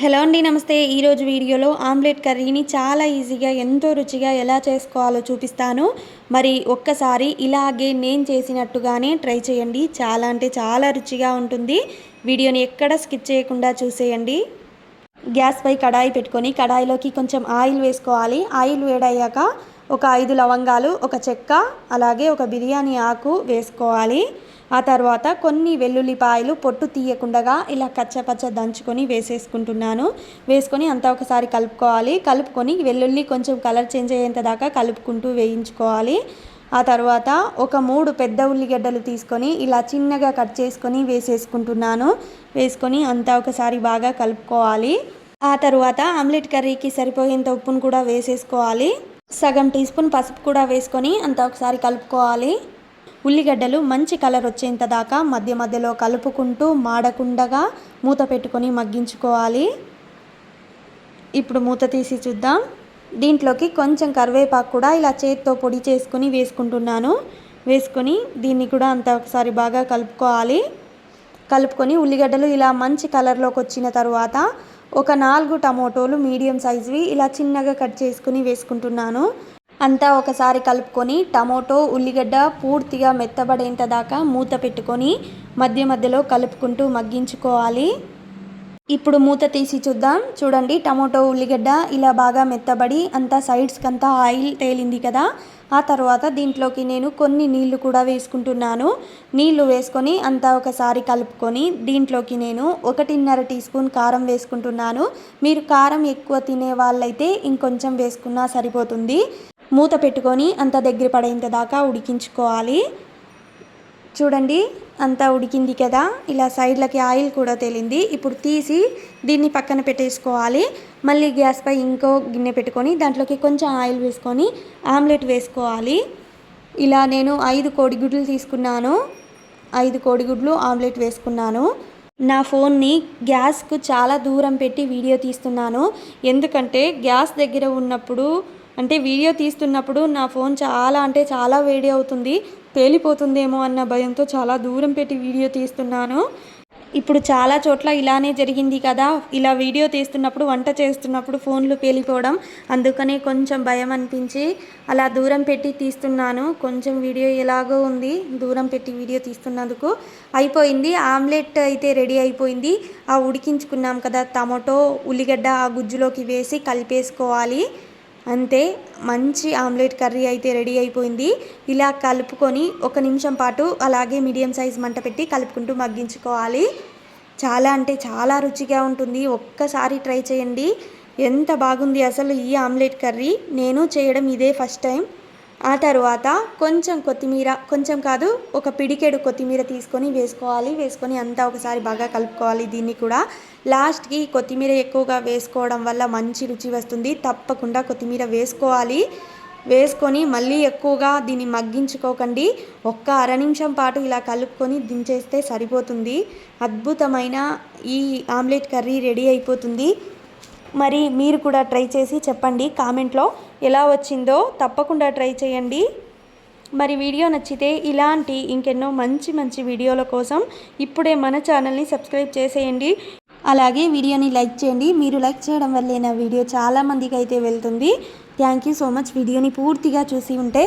Hello అండి నమస్తే. ఈరోజు వీడియోలో ఆమ్లెట్ కర్రీని చాలా ఈజీగా ఎంతో రుచిగా ఎలా చేసుకోవాలో చూపిస్తాను. మరి ఒక్కసారి ఇలాగే నేను చేసినట్టుగానే ట్రై చేయండి. చాలా అంటే చాలా రుచిగా ఉంటుంది. వీడియోని ఎక్కడ స్కిప్ చేయకుండా చూసేయండి. గ్యాస్పై కడాయి పెట్టుకొని కడాయిలోకి కొంచెం ఆయిల్ వేసుకోవాలి. ఆయిల్ వేడయ్యాక ఒక ఐదు లవంగాలు ఒక చెక్క అలాగే ఒక బిర్యానీ ఆకు వేసుకోవాలి. ఆ తర్వాత కొన్ని వెల్లుల్లిపాయలు పొట్టు తీయకుండా ఇలా కచ్చపచ్చ దంచుకొని వేసేసుకుంటున్నాను. వేసుకొని అంతా ఒకసారి కలుపుకోవాలి. కలుపుకొని వెల్లుల్లి కొంచెం కలర్ చేంజ్ అయ్యేంత దాకా కలుపుకుంటూ వేయించుకోవాలి. ఆ తర్వాత ఒక మూడు పెద్ద ఉల్లిగడ్డలు తీసుకొని ఇలా చిన్నగా కట్ చేసుకొని వేసేసుకుంటున్నాను. వేసుకొని అంతా ఒకసారి బాగా కలుపుకోవాలి. ఆ తర్వాత ఆమ్లెట్ కర్రీకి సరిపోయేంత ఉప్పును కూడా వేసేసుకోవాలి. సగం టీ స్పూన్ పసుపు కూడా వేసుకొని అంతా ఒకసారి కలుపుకోవాలి. ఉల్లిగడ్డలు మంచి కలర్ వచ్చేంత దాకా మధ్య మధ్యలో కలుపుకుంటూ మాడకుండగా మూత పెట్టుకొని మగ్గించుకోవాలి. ఇప్పుడు మూత తీసి చూద్దాం. దీంట్లోకి కొంచెం కరివేపాకు కూడా ఇలా చేతితో పొడి చేసుకొని వేసుకుంటున్నాను. వేసుకొని దీన్ని కూడా అంత ఒకసారి బాగా కలుపుకోవాలి. కలుపుకొని ఉల్లిగడ్డలు ఇలా మంచి కలర్లోకి వచ్చిన తర్వాత ఒక నాలుగు టమోటోలు మీడియం సైజువి ఇలా చిన్నగా కట్ చేసుకుని వేసుకుంటున్నాను. అంతా ఒకసారి కలుపుకొని టమోటో ఉల్లిగడ్డ పూర్తిగా మెత్తబడేంత దాకా మూత పెట్టుకొని మధ్య మధ్యలో కలుపుకుంటూ మగ్గించుకోవాలి. ఇప్పుడు మూత తీసి చూద్దాం. చూడండి టమోటో ఉల్లిగడ్డ ఇలా బాగా మెత్తబడి అంతా సైడ్స్కి అంతా ఆయిల్ తేలింది కదా. ఆ తర్వాత దీంట్లోకి నేను కొన్ని నీళ్ళు కూడా వేసుకుంటున్నాను. నీళ్ళు వేసుకొని అంతా ఒకసారి కలుపుకొని దీంట్లోకి నేను ఒకటిన్నర టీ స్పూన్ కారం వేసుకుంటున్నాను. మీరు కారం ఎక్కువ తినే వాళ్ళైతే ఇంకొంచెం వేసుకున్నా సరిపోతుంది. మూత పెట్టుకొని అంత దగ్గర పడేంత దాకా ఉడికించుకోవాలి. చూడండి అంతా ఉడికింది కదా. ఇలా సైడ్లకి ఆయిల్ కూడా తేలింది. ఇప్పుడు తీసి దీన్ని పక్కన పెట్టేసుకోవాలి. మళ్ళీ గ్యాస్పై ఇంకో గిన్నె పెట్టుకొని దాంట్లోకి కొంచెం ఆయిల్ వేసుకొని ఆమ్లెట్ వేసుకోవాలి. ఇలా నేను ఐదు కోడిగుడ్లు తీసుకున్నాను. ఐదు కోడిగుడ్లు ఆమ్లెట్ వేసుకున్నాను. నా ఫోన్ని గ్యాస్కు చాలా దూరం పెట్టి వీడియో తీస్తున్నాను. ఎందుకంటే గ్యాస్ దగ్గర ఉన్నప్పుడు అంటే వీడియో తీస్తున్నప్పుడు నా ఫోన్ చాలా అంటే చాలా వేడి అవుతుంది. పేలిపోతుందేమో అన్న భయంతో చాలా దూరం పెట్టి వీడియో తీస్తున్నాను. ఇప్పుడు చాలా చోట్ల ఇలానే జరిగింది కదా. ఇలా వీడియో తీస్తున్నప్పుడు వంట చేస్తున్నప్పుడు ఫోన్లు పేలిపోవడం అందుకనే కొంచెం భయం అనిపించి అలా దూరం పెట్టి తీస్తున్నాను. కొంచెం వీడియో ఎలాగో ఉంది దూరం పెట్టి వీడియో తీస్తున్నందుకు. అయిపోయింది. ఆమ్లెట్ అయితే రెడీ అయిపోయింది. ఆ ఉడికించుకున్నాం కదా టమాటో ఉల్లిగడ్డ ఆ గుజ్జులోకి వేసి కలిపేసుకోవాలి. అంతే మంచి ఆమ్లెట్ కర్రీ అయితే రెడీ అయిపోయింది. ఇలా కలుపుకొని ఒక నిమిషం పాటు అలాగే మీడియం సైజ్ మంట పెట్టి కలుపుకుంటూ మగ్గించుకోవాలి. చాలా అంటే చాలా రుచిగా ఉంటుంది. ఒక్కసారి ట్రై చేయండి. ఎంత బాగుంది అసలు ఈ ఆమ్లెట్ కర్రీ. నేను చేయడం ఇదే ఫస్ట్ టైం. ఆ తర్వాత కొంచెం కొత్తిమీర కొంచెం కాదు ఒక పిడికెడు కొత్తిమీర తీసుకొని వేసుకోవాలి. వేసుకొని అంతా ఒకసారి బాగా కలుపుకోవాలి. దీన్ని కూడా లాస్ట్కి కొత్తిమీర ఎక్కువగా వేసుకోవడం వల్ల మంచి రుచి వస్తుంది. తప్పకుండా కొత్తిమీర వేసుకోవాలి. వేసుకొని మళ్ళీ ఎక్కువగా దీన్ని మగ్గించుకోకండి. ఒక్క అర నిమిషం పాటు ఇలా కలుపుకొని దించేస్తే సరిపోతుంది. అద్భుతమైన ఈ ఆమ్లెట్ కర్రీ రెడీ అయిపోతుంది. మరి మీరు కూడా ట్రై చేసి చెప్పండి. కామెంట్లో ఎలా వచ్చిందో తప్పకుండా ట్రై చేయండి. మరి వీడియో నచ్చితే ఇలాంటి ఇంకెన్నో మంచి మంచి వీడియోల కోసం ఇప్పుడే మన ఛానల్ని సబ్స్క్రైబ్ చేసేయండి. అలాగే వీడియోని లైక్ చేయండి. మీరు లైక్ చేయడం వల్లే నా వీడియో చాలామందికి అయితే వెళ్తుంది. Thank you so much. వీడియోని పూర్తిగా చూసి ఉంటే